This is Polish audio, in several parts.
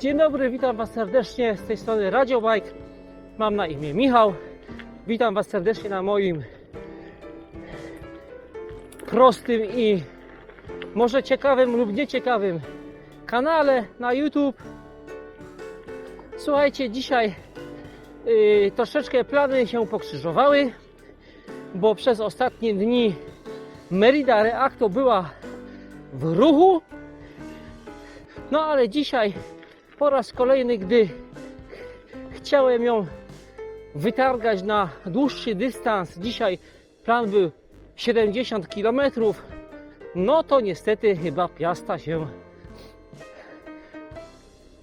Dzień dobry, witam Was serdecznie z tej strony Radio Bike. Mam na imię Michał. Witam Was serdecznie na moim prostym i może ciekawym lub nieciekawym kanale na YouTube. Słuchajcie, dzisiaj yy, troszeczkę plany się pokrzyżowały, bo przez ostatnie dni Merida Reacto była w ruchu. No ale dzisiaj po raz kolejny, gdy chciałem ją wytargać na dłuższy dystans, dzisiaj plan był 70 km, no to niestety chyba piasta się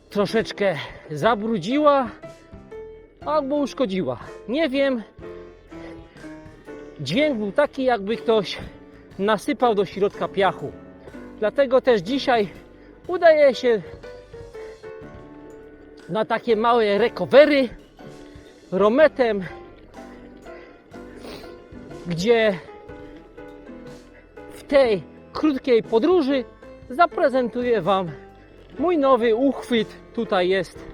troszeczkę zabrudziła albo uszkodziła. Nie wiem. Dźwięk był taki, jakby ktoś nasypał do środka piachu. Dlatego też dzisiaj udaje się na takie małe recovery rometem, gdzie w tej krótkiej podróży zaprezentuję Wam mój nowy uchwyt. Tutaj jest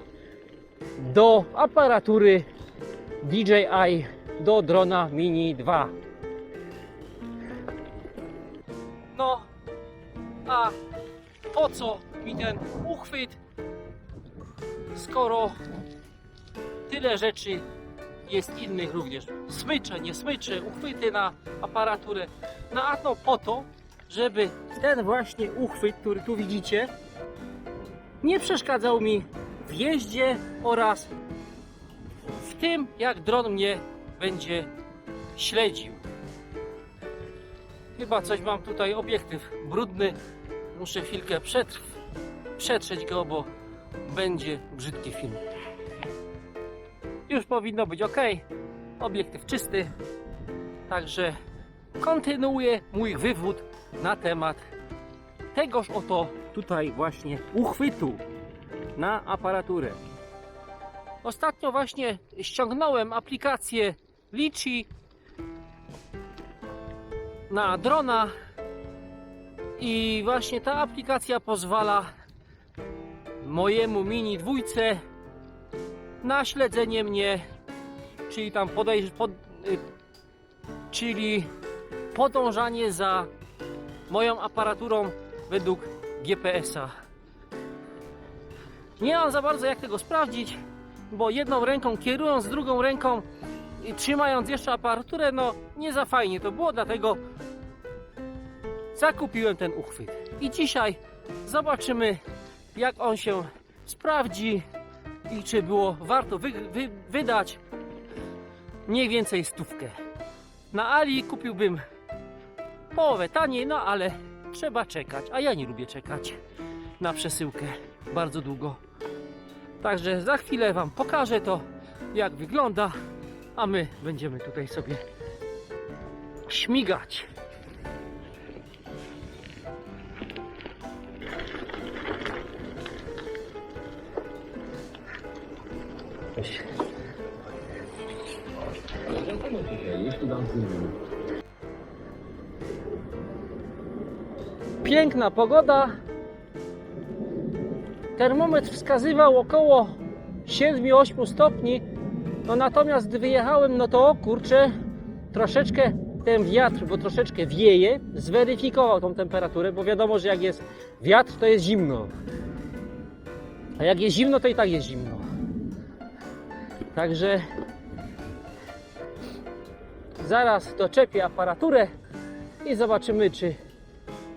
do aparatury DJI do drona Mini 2. No, a po co mi ten uchwyt, skoro tyle rzeczy jest innych również. Smycze, nie smycze, uchwyty na aparaturę. No a to po to, żeby ten właśnie uchwyt, który tu widzicie, nie przeszkadzał mi w jeździe oraz w tym, jak dron mnie będzie śledził. Chyba coś mam tutaj, obiektyw brudny. Muszę chwilkę przetrw, przetrzeć go, bo będzie brzydki film. Już powinno być ok. Obiektyw czysty. Także kontynuuję mój wywód na temat tegoż oto tutaj właśnie uchwytu na aparaturę. Ostatnio właśnie ściągnąłem aplikację Litchi na drona i właśnie ta aplikacja pozwala mojemu mini dwójce na śledzenie mnie, czyli tam podejść, pod, y, czyli podążanie za moją aparaturą według GPS-a. Nie mam za bardzo jak tego sprawdzić, bo jedną ręką kierując, drugą ręką i trzymając jeszcze aparaturę, no nie za fajnie to było, dlatego zakupiłem ten uchwyt. I dzisiaj zobaczymy, jak on się sprawdzi i czy było warto wy, wy, wydać mniej więcej stówkę. Na Ali kupiłbym połowę taniej, no ale trzeba czekać, a ja nie lubię czekać na przesyłkę bardzo długo. Także za chwilę Wam pokażę to, jak wygląda, a my będziemy tutaj sobie śmigać. Piękna pogoda. Termometr wskazywał około 7-8 stopni. No natomiast gdy wyjechałem, no to o kurczę, troszeczkę ten wiatr, bo troszeczkę wieje, zweryfikował tą temperaturę, bo wiadomo, że jak jest wiatr, to jest zimno. A jak jest zimno, to i tak jest zimno. Także zaraz doczepię aparaturę i zobaczymy, czy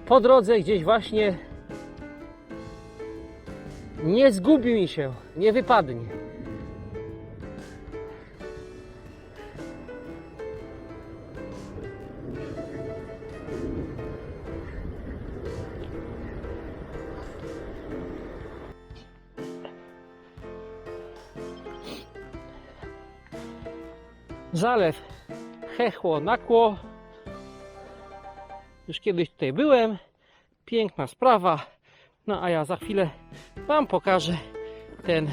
po drodze gdzieś właśnie nie zgubi mi się, nie wypadnie. Zalew Hechło Nakło. Już kiedyś tutaj byłem. Piękna sprawa. No a ja za chwilę Wam pokażę ten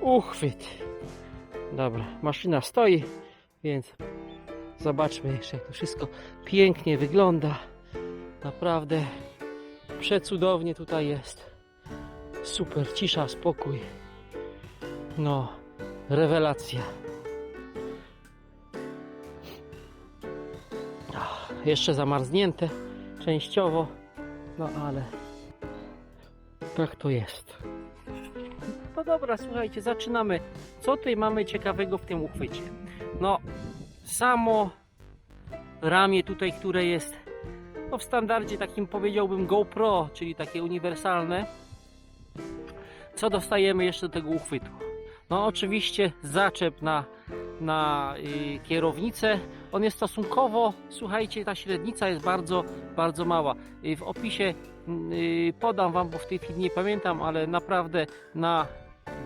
uchwyt. Dobra, maszyna stoi, więc zobaczmy jeszcze jak to wszystko pięknie wygląda. Naprawdę przecudownie tutaj jest. Super, cisza, spokój. No, rewelacja. Jeszcze zamarznięte częściowo, no ale tak to jest. No dobra, słuchajcie, zaczynamy. Co tutaj mamy ciekawego w tym uchwycie? No, samo ramię tutaj, które jest no, w standardzie takim powiedziałbym GoPro, czyli takie uniwersalne. Co dostajemy jeszcze do tego uchwytu? No oczywiście zaczep na, na y, kierownicę. On jest stosunkowo, słuchajcie, ta średnica jest bardzo, bardzo mała. Y, w opisie y, podam Wam, bo w tej chwili nie pamiętam, ale naprawdę na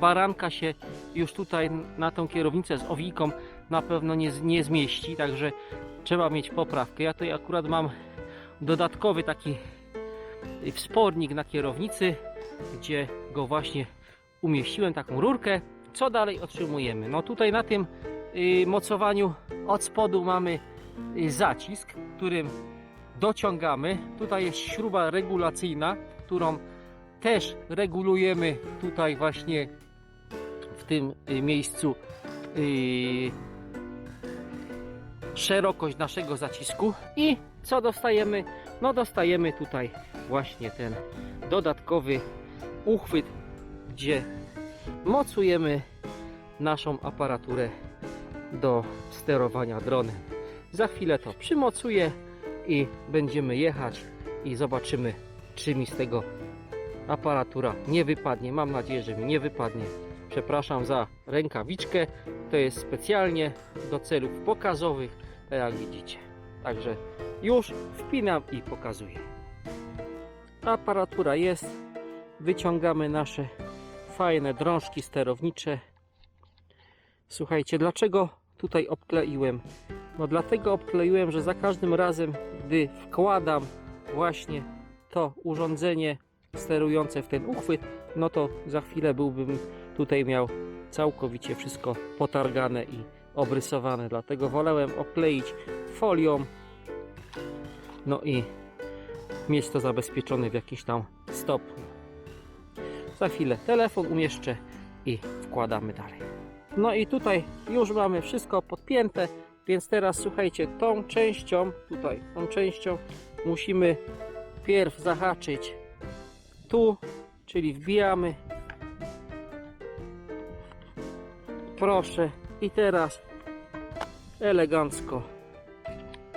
baranka się już tutaj na tą kierownicę z owijką na pewno nie, nie zmieści, także trzeba mieć poprawkę. Ja tutaj akurat mam dodatkowy taki y, wspornik na kierownicy, gdzie go właśnie umieściłem, taką rurkę. Co dalej otrzymujemy? No tutaj na tym mocowaniu od spodu mamy y, zacisk, którym dociągamy. Tutaj jest śruba regulacyjna, którą też regulujemy tutaj właśnie w tym y, miejscu y, szerokość naszego zacisku i co dostajemy? No dostajemy tutaj właśnie ten dodatkowy uchwyt, gdzie mocujemy naszą aparaturę do sterowania dronem. Za chwilę to przymocuję i będziemy jechać i zobaczymy czy mi z tego aparatura nie wypadnie. Mam nadzieję, że mi nie wypadnie. Przepraszam za rękawiczkę. To jest specjalnie do celów pokazowych, tak jak widzicie. Także już wpinam i pokazuję. Aparatura jest. Wyciągamy nasze fajne drążki sterownicze. Słuchajcie, dlaczego tutaj obkleiłem? No dlatego obkleiłem, że za każdym razem, gdy wkładam właśnie to urządzenie sterujące w ten uchwyt, no to za chwilę byłbym tutaj miał całkowicie wszystko potargane i obrysowane. Dlatego wolałem okleić folią, no i mieć to zabezpieczone w jakiś tam stopniu. Za chwilę telefon umieszczę i wkładamy dalej. No i tutaj już mamy wszystko podpięte, więc teraz słuchajcie, tą częścią, tutaj, tą częścią musimy pierw zahaczyć tu, czyli wbijamy. Proszę i teraz elegancko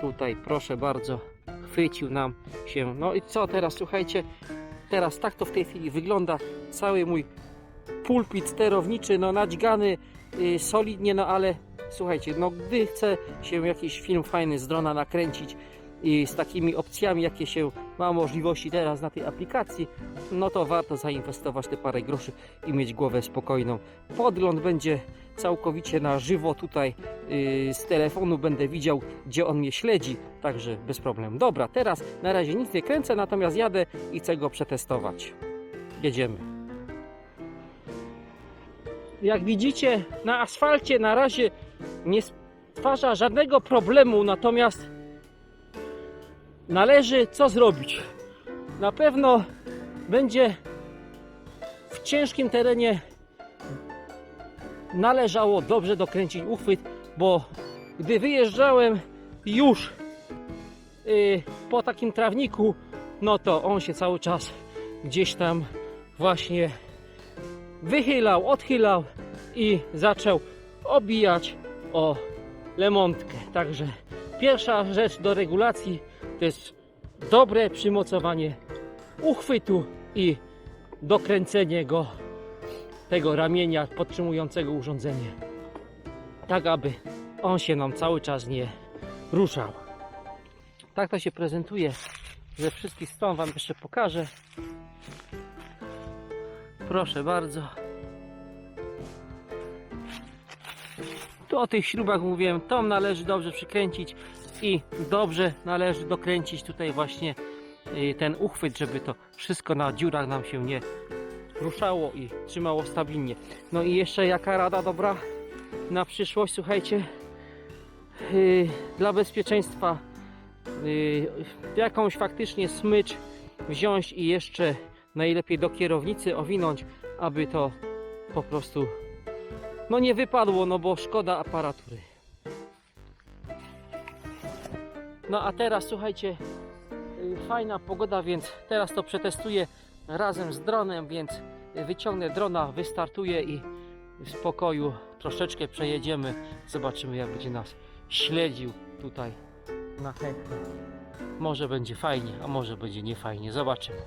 tutaj, proszę bardzo, chwycił nam się. No i co teraz, słuchajcie, teraz tak to w tej chwili wygląda cały mój pulpit sterowniczy, no nadźgany solidnie, no ale słuchajcie, no gdy chce się jakiś film fajny z drona nakręcić i z takimi opcjami, jakie się ma możliwości teraz na tej aplikacji, no to warto zainwestować te parę groszy i mieć głowę spokojną. Podgląd będzie całkowicie na żywo tutaj yy, z telefonu będę widział, gdzie on mnie śledzi, także bez problemu. Dobra, teraz na razie nic nie kręcę, natomiast jadę i chcę go przetestować. Jedziemy. Jak widzicie, na asfalcie na razie nie stwarza żadnego problemu, natomiast należy co zrobić? Na pewno będzie w ciężkim terenie należało dobrze dokręcić uchwyt, bo gdy wyjeżdżałem już y, po takim trawniku, no to on się cały czas gdzieś tam właśnie wychylał, odchylał i zaczął obijać o lemontkę. Także pierwsza rzecz do regulacji to jest dobre przymocowanie uchwytu i dokręcenie go tego ramienia podtrzymującego urządzenie. Tak aby on się nam cały czas nie ruszał. Tak to się prezentuje ze wszystkich stron Wam jeszcze pokażę. Proszę bardzo. Tu o tych śrubach mówiłem, tą należy dobrze przykręcić i dobrze należy dokręcić tutaj właśnie y, ten uchwyt, żeby to wszystko na dziurach nam się nie ruszało i trzymało stabilnie. No i jeszcze jaka rada dobra na przyszłość, słuchajcie, yy, dla bezpieczeństwa yy, jakąś faktycznie smycz wziąć i jeszcze najlepiej do kierownicy owinąć, aby to po prostu no nie wypadło, no bo szkoda aparatury. No a teraz słuchajcie, y, fajna pogoda, więc teraz to przetestuję razem z dronem, więc wyciągnę drona, wystartuję i w spokoju troszeczkę przejedziemy. Zobaczymy jak będzie nas śledził tutaj na chętnie. Może będzie fajnie, a może będzie niefajnie. Zobaczymy.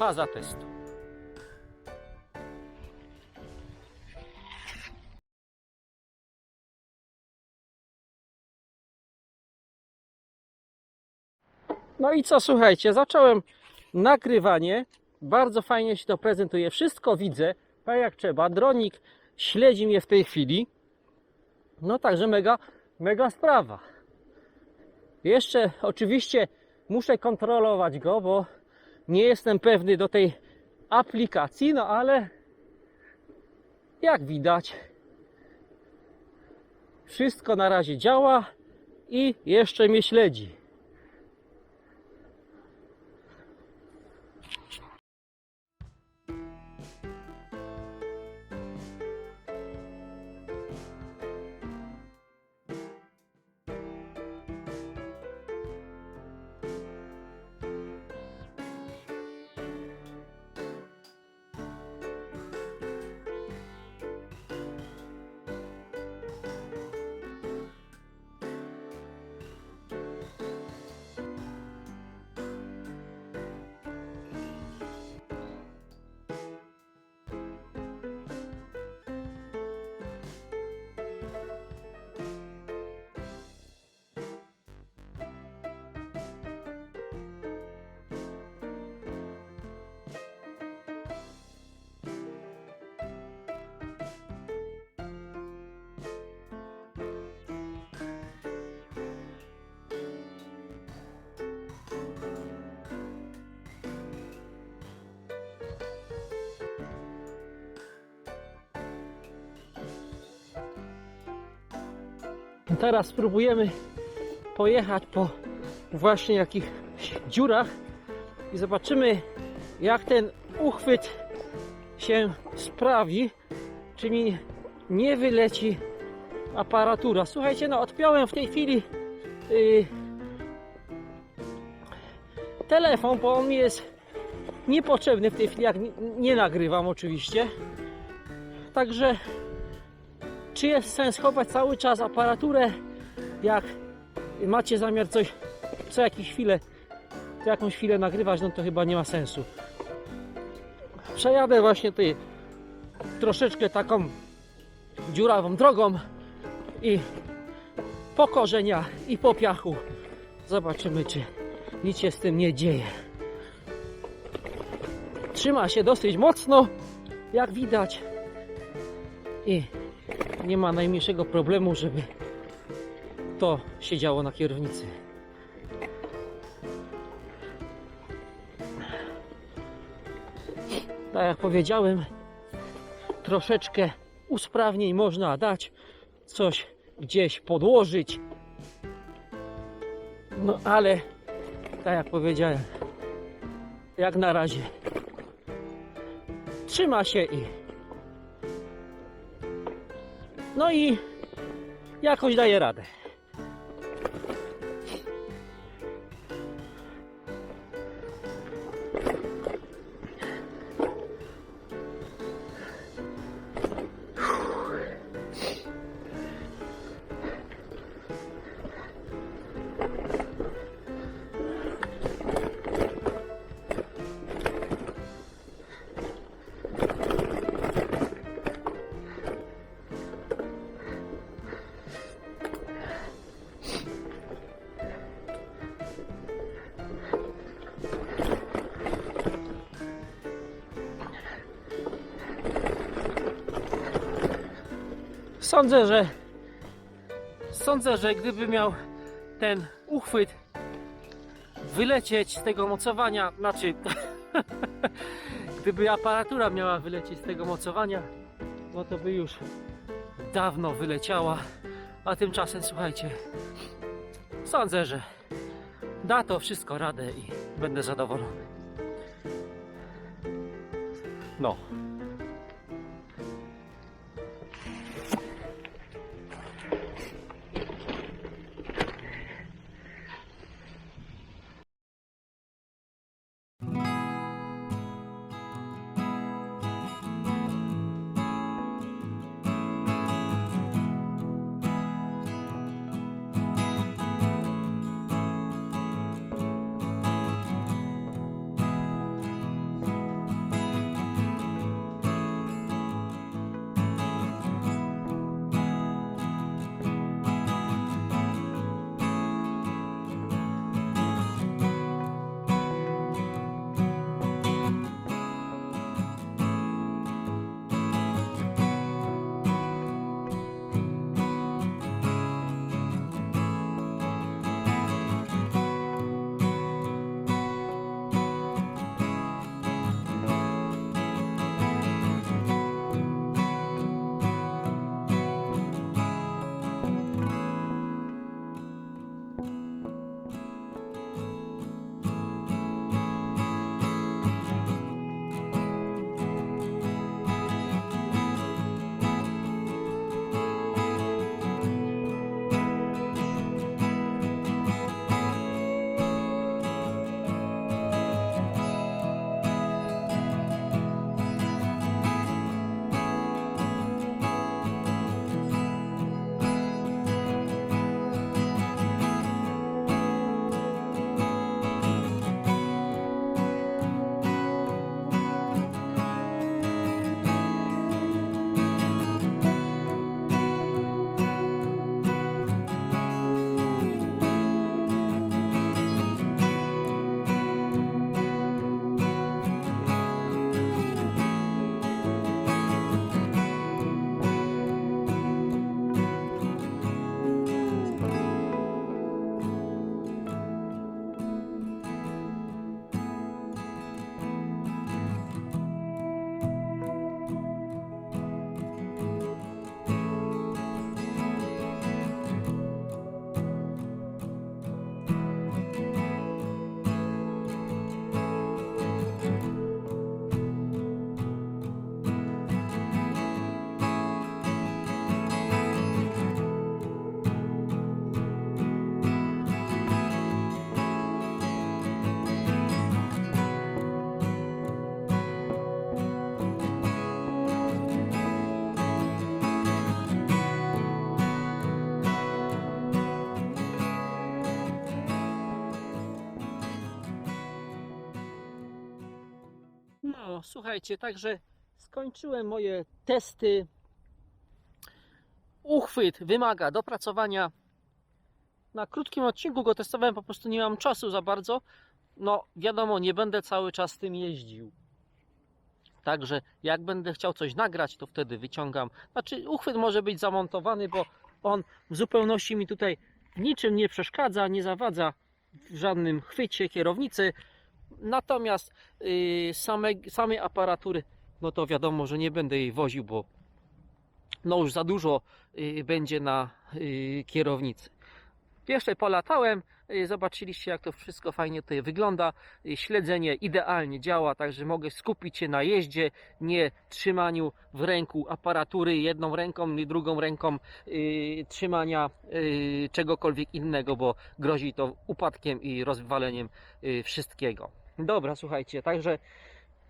Faza testu. No i co, słuchajcie, zacząłem nagrywanie. Bardzo fajnie się to prezentuje. Wszystko widzę, tak jak trzeba. Dronik śledzi mnie w tej chwili. No także mega, mega sprawa. Jeszcze oczywiście muszę kontrolować go, bo nie jestem pewny do tej aplikacji, no ale jak widać wszystko na razie działa i jeszcze mnie śledzi. Teraz spróbujemy pojechać po właśnie jakichś dziurach i zobaczymy jak ten uchwyt się sprawi, czy mi nie wyleci aparatura. Słuchajcie, no odpiąłem w tej chwili yy, telefon, bo on mi jest niepotrzebny w tej chwili, jak nie, nie nagrywam oczywiście. Także czy jest sens chować cały czas aparaturę, jak macie zamiar coś co jakieś chwilę, co jakąś chwilę nagrywać, no to chyba nie ma sensu. Przejadę właśnie tutaj troszeczkę taką dziurawą drogą i po korzeniach i po piachu zobaczymy, czy nic się z tym nie dzieje. Trzyma się dosyć mocno, jak widać i nie ma najmniejszego problemu, żeby to się działo na kierownicy. Tak jak powiedziałem, troszeczkę usprawnień można dać, coś gdzieś podłożyć. No ale, tak jak powiedziałem, jak na razie trzyma się i no i jakoś daje radę. Sądzę, że sądzę, że gdyby miał ten uchwyt wylecieć z tego mocowania, znaczy gdyby aparatura miała wylecieć z tego mocowania, no to by już dawno wyleciała, a tymczasem słuchajcie, sądzę, że da to wszystko radę i będę zadowolony. No. Słuchajcie, także skończyłem moje testy. Uchwyt wymaga dopracowania. Na krótkim odcinku go testowałem, po prostu nie mam czasu za bardzo. No, wiadomo, nie będę cały czas tym jeździł. Także jak będę chciał coś nagrać, to wtedy wyciągam. Znaczy, uchwyt może być zamontowany, bo on w zupełności mi tutaj niczym nie przeszkadza, nie zawadza w żadnym chwycie kierownicy. Natomiast yy, same, samej aparatury, no to wiadomo, że nie będę jej woził, bo no już za dużo yy, będzie na yy, kierownicy. Jeszcze polatałem, zobaczyliście jak to wszystko fajnie tutaj wygląda. Śledzenie idealnie działa, także mogę skupić się na jeździe, nie trzymaniu w ręku aparatury jedną ręką i drugą ręką yy, trzymania yy, czegokolwiek innego, bo grozi to upadkiem i rozwaleniem yy, wszystkiego. Dobra, słuchajcie, także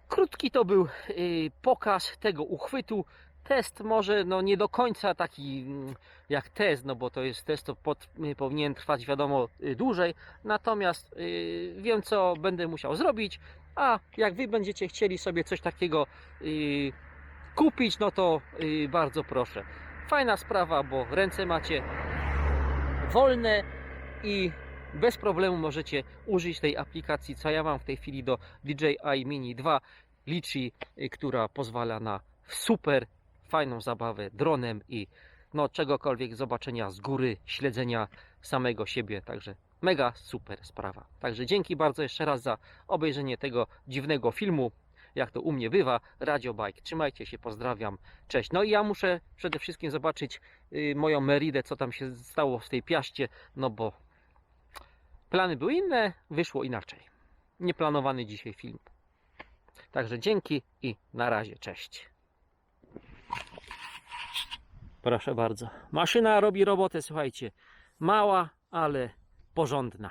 krótki to był yy, pokaz tego uchwytu. Test może no nie do końca taki mm, jak test, no bo to jest test, to pod, y, powinien trwać wiadomo y, dłużej. Natomiast wiem co będę musiał zrobić, a jak wy będziecie chcieli sobie coś takiego kupić, no to bardzo proszę. Fajna sprawa, bo ręce macie wolne i bez problemu możecie użyć tej aplikacji, co ja mam w tej chwili do DJI Mini 2 Litchi, y, która pozwala na super fajną zabawę dronem i no czegokolwiek zobaczenia z góry, śledzenia samego siebie, także mega super sprawa. Także dzięki bardzo jeszcze raz za obejrzenie tego dziwnego filmu. Jak to u mnie bywa, Radio Bike. Trzymajcie się, pozdrawiam, cześć. No i ja muszę przede wszystkim zobaczyć y, moją Meridę, co tam się stało w tej piaście, no bo Plany były inne, wyszło inaczej. Nieplanowany dzisiaj film. Także dzięki i na razie, cześć. Proszę bardzo. Maszyna robi robotę, słuchajcie. Mała, ale porządna.